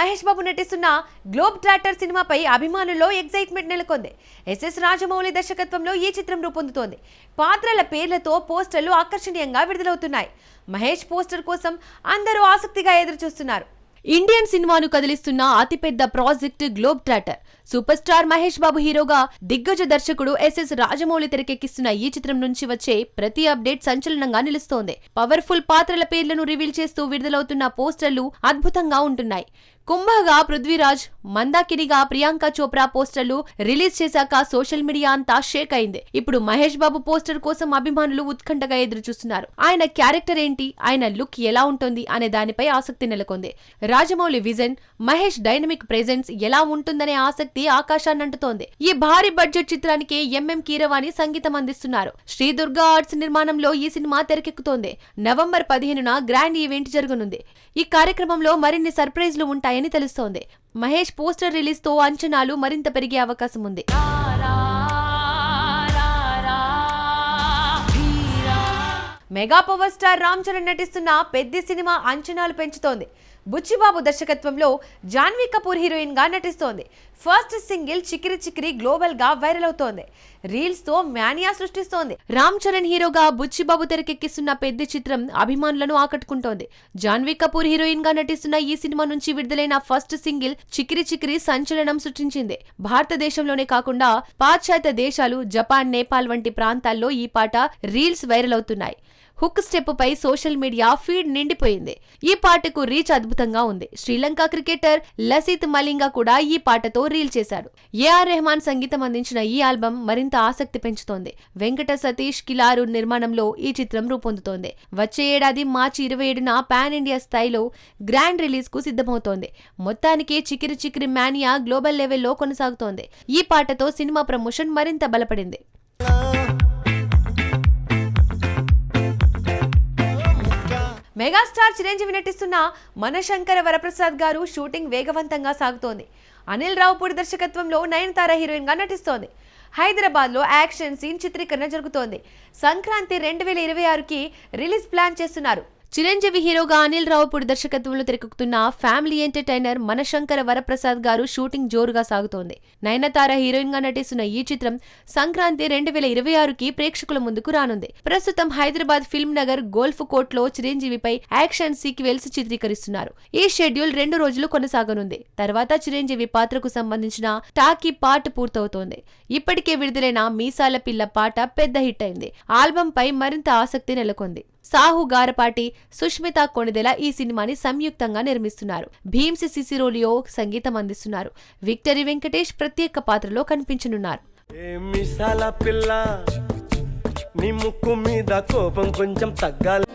మహేష్ బాబు నటిస్తున్న globe trotter సినిమాపై అభిమానుల్లో ఎగ్జైట్మెంట్ నెలకొంది. ఎస్ఎస్ రాజమౌళి దర్శకత్వంలో ఈ చిత్రం రూపొందుతోంది. పాత్రల పేర్లతో పోస్టర్లు ఆకర్షణీయంగా విడుదలవుతున్నాయి. మహేష్ పోస్టర్ కోసం అందరూ ఆసక్తిగా ఎదురుచూస్తున్నారు. ఇండియన్ సినిమాను కదిలిస్తున్న అతిపెద్ద project globe trotter super star Mahesh Babu హీరోగా దిగ్గజ దర్శకుడు ఎస్ఎస్ రాజమౌళి తెరకెక్కిస్తున్న ఈ చిత్రం నుంచి వచ్చే ప్రతి అప్డేట్ సంచలనంగా నిలుస్తోంది. పవర్ఫుల్ పాత్రల పేర్లను రివీల్ చేస్తూ విడుదలవుతున్న పోస్టర్లు అద్భుతంగా ఉంటున్నాయి. కుంభగా పృథ్వీరాజ్ మందాకినిగా ప్రియాంక చోప్రా పోస్టర్లు రిలీజ్ చేశాక సోషల్ మీడియా అంతా షేక్ అయింది. ఇప్పుడు మహేష్ బాబు పోస్టర్ కోసం అభిమానులు ఉత్కంఠగా ఎదురు చూస్తున్నారు ఆయన క్యారెక్టర్ ఏంటి? ఆయన లుక్ ఎలా ఉంటుంది? అనే దానిపై ఆసక్తి నెలకొంది. Rajamouli vision Mahesh dynamic presence ఎలా ఉంటుందనే ఆసక్తి ఆకాశాన్నంటుతోంది ఈ భారీ బడ్జెట్ చిత్రానికి ఎంఎం కీరవాణి సంగీతం అందిస్తున్నారు. శ్రీ దుర్గా ఆర్ట్స్ నిర్మాణంలో ఈ సినిమా తెరకెక్కుతోంది. నవంబర్ పదిహేనున గ్రాండ్ ఈవెంట్ జరగనుంది. ఈ కార్యక్రమంలో మరిన్ని సర్ప్రైజ్లు ఉంటాయని తెలుస్తోంది. మహేష్ పోస్టర్ రిలీజ్తో అంచనాలు మరింత పెరిగే అవకాశం ఉంది. Mega power star Ram Charan నటిస్తున్న పెద్ద సినిమా అంచనాలు పెంచుతోంది. బుచ్చిబాబు దర్శకత్వంలో జాన్వీ కపూర్ హీరోయిన్గా నటిస్తోంది. ఫస్ట్ సింగిల్ చికిరి చికిరి గ్లోబల్గా వైరల్ అవుతోంది. రీల్స్తో మ్యానియా సృష్టిస్తోంది. రామ్ చరణ్ హీరోగా బుచ్చిబాబు తెరకెక్కిస్తున్న పెద్ద చిత్రం అభిమానులను ఆకట్టుకుంటోంది. జాన్వీ కపూర్ హీరోయిన్గా నటిస్తున్న ఈ సినిమా నుంచి విడుదలైన ఫస్ట్ సింగిల్ చికిరి చికిరి సంచలనం సృష్టించింది. భారతదేశంలోనే కాకుండా పాశ్చాత్య దేశాలు జపాన్ నేపాల్ వంటి ప్రాంతాల్లో ఈ పాట రీల్స్ వైరల్ అవుతున్నాయి. హుక్ స్టెప్ పై సోషల్ మీడియా ఫీడ్ నిండిపోయింది. ఈ పాటకు రీచ్ అద్భుతంగా ఉంది. శ్రీలంక క్రికెటర్ లసిత్ మలింగా కూడా ఈ పాటతో రీల్ చేశాడు. ఏఆర్ రెహమాన్ సంగీతం అందించిన ఈ ఆల్బం మరింత ఆసక్తి పెంచుతోంది. వెంకట సతీష్ కిలారు నిర్మాణంలో ఈ చిత్రం రూపొందుతోంది. వచ్చే ఏడాది మార్చి ఇరవై ఏడున పాన్ ఇండియా స్థాయిలో గ్రాండ్ రిలీజ్కు సిద్ధమవుతోంది. మొత్తానికి చికిరి చికిరి మానియా గ్లోబల్ లెవెల్లో కొనసాగుతోంది. ఈ పాటతో సినిమా ప్రమోషన్ మరింత బలపడింది. మెగాస్టార్ చిరంజీవి నటిస్తున్న మనశంకర వరప్రసాద్ గారు షూటింగ్ వేగవంతంగా సాగుతోంది. అనిల్ రావుపూడి దర్శకత్వంలో నయనతార హీరోయిన్గా నటిస్తోంది. హైదరాబాద్లో యాక్షన్ సీన్ చిత్రీకరణ జరుగుతోంది. సంక్రాంతి రెండు వేల ఇరవై ఆరుకి రిలీజ్ ప్లాన్ చేస్తున్నారు. చిరంజీవి హీరోగా అనిల్ రావుపూడి దర్శకత్వంలో తెరకెక్కుతున్న ఫ్యామిలీ ఎంటర్టైనర్ మనశంకర వరప్రసాద్ గారు షూటింగ్ జోరుగా సాగుతోంది. నయనతార హీరోయిన్గా నటిస్తున్న ఈ చిత్రం సంక్రాంతి రెండు వేల ఇరవై ఆరుకి ప్రేక్షకుల ముందుకు రానుంది. ప్రస్తుతం హైదరాబాద్ ఫిల్మ్ నగర్ గోల్ఫ్ కోర్ట్లో చిరంజీవిపై యాక్షన్ సీక్వెల్స్ చిత్రీకరిస్తున్నారు. ఈ షెడ్యూల్ రెండు రోజులు కొనసాగనుంది. తర్వాత చిరంజీవి పాత్రకు సంబంధించిన టాకీ పాట పూర్తవుతోంది. ఇప్పటికే విడుదలైన మీసాల పిల్ల పాట పెద్ద హిట్ అయింది. ఆల్బం పై మరింత ఆసక్తి నెలకొంది. సాహు గారపాటి సుష్మిత కొణిదెల ఈ సినిమాని సంయుక్తంగా నిర్మిస్తున్నారు. భీమ్స్ సిసిరోలియో సంగీతం అందిస్తున్నారు. విక్టరీ వెంకటేష్ ప్రత్యేక పాత్రలో కనిపించనున్నారు. నీ ముక్కు మీద కోపం కొంచెం తగ్గాలి.